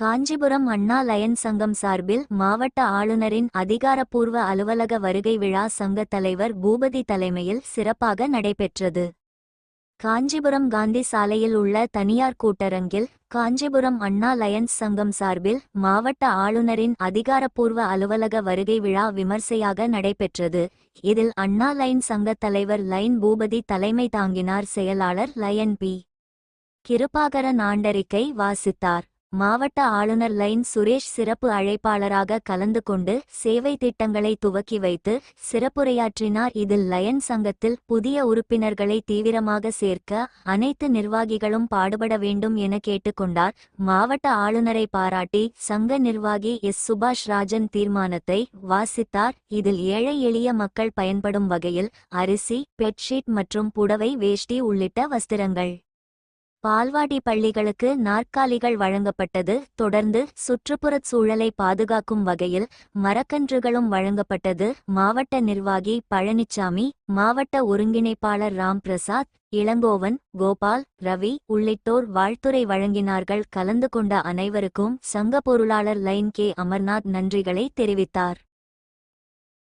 காஞ்சிபுரம் அண்ணா line சங்கம் சார்பில் மாவட்ட ஆளுநரின் அதிகாரப்பூர்வ அலுவலக வருகை விழா சங்க தலைவர் பூபதி தலைமையில் சிறப்பாக நடைபெற்றது. காஞ்சிபுரம் காந்தி சாலையில் உள்ள தனியார் கூட்டரங்கில் காஞ்சிபுரம் அண்ணா லயன்ஸ் சங்கம் சார்பில் மாவட்ட ஆளுநரின் அதிகாரப்பூர்வ அலுவலக வருகை விழா விமர்சையாக நடைபெற்றது. இதில் அண்ணா லைன் சங்க தலைவர் லைன் பூபதி தலைமை தாங்கினார் செயலாளர் லயன் பி. கிருபாகரன் ஆண்டறிக்கை வாசித்தார். மாவட்ட ஆளுநர் லைன் சுரேஷ் சிறப்பு அழைப்பாளராக கலந்து கொண்டு சேவை திட்டங்களை துவக்கி வைத்து சிறப்புரையாற்றினார். இதில் லயன் சங்கத்தில் புதிய உறுப்பினர்களை தீவிரமாக சேர்க்க அனைத்து நிர்வாகிகளும் பாடுபட வேண்டும் என கேட்டுக்கொண்டார். மாவட்ட ஆளுநரை பாராட்டி சங்க நிர்வாகி எஸ். சுபாஷ் ராஜன் தீர்மானத்தை வாசித்தார். இதில் ஏழை எளிய மக்கள் பயன்படும் வகையில் அரிசி பெட்ஷீட் மற்றும் புடவை வேஷ்டி உள்ளிட்ட வஸ்திரங்கள். பால்வாடி பள்ளிகளுக்கு நாற்காலிகள் வழங்கப்பட்டது. தொடர்ந்து சுற்றுப்புறச் சூழலை பாதுகாக்கும் வகையில் மரக்கன்றுகளும் வழங்கப்பட்டது. மாவட்ட நிர்வாகி பழனிச்சாமி மாவட்ட ஒருங்கிணைப்பாளர் ராம் பிரசாத் இளங்கோவன் கோபால் ரவி உள்ளிட்டோர் வாழ்த்துரை வழங்கினார்கள். கலந்து கொண்ட அனைவருக்கும் சங்க பொருளாளர் லைன் கே. அமர்நாத் நன்றிகளை தெரிவித்தார்.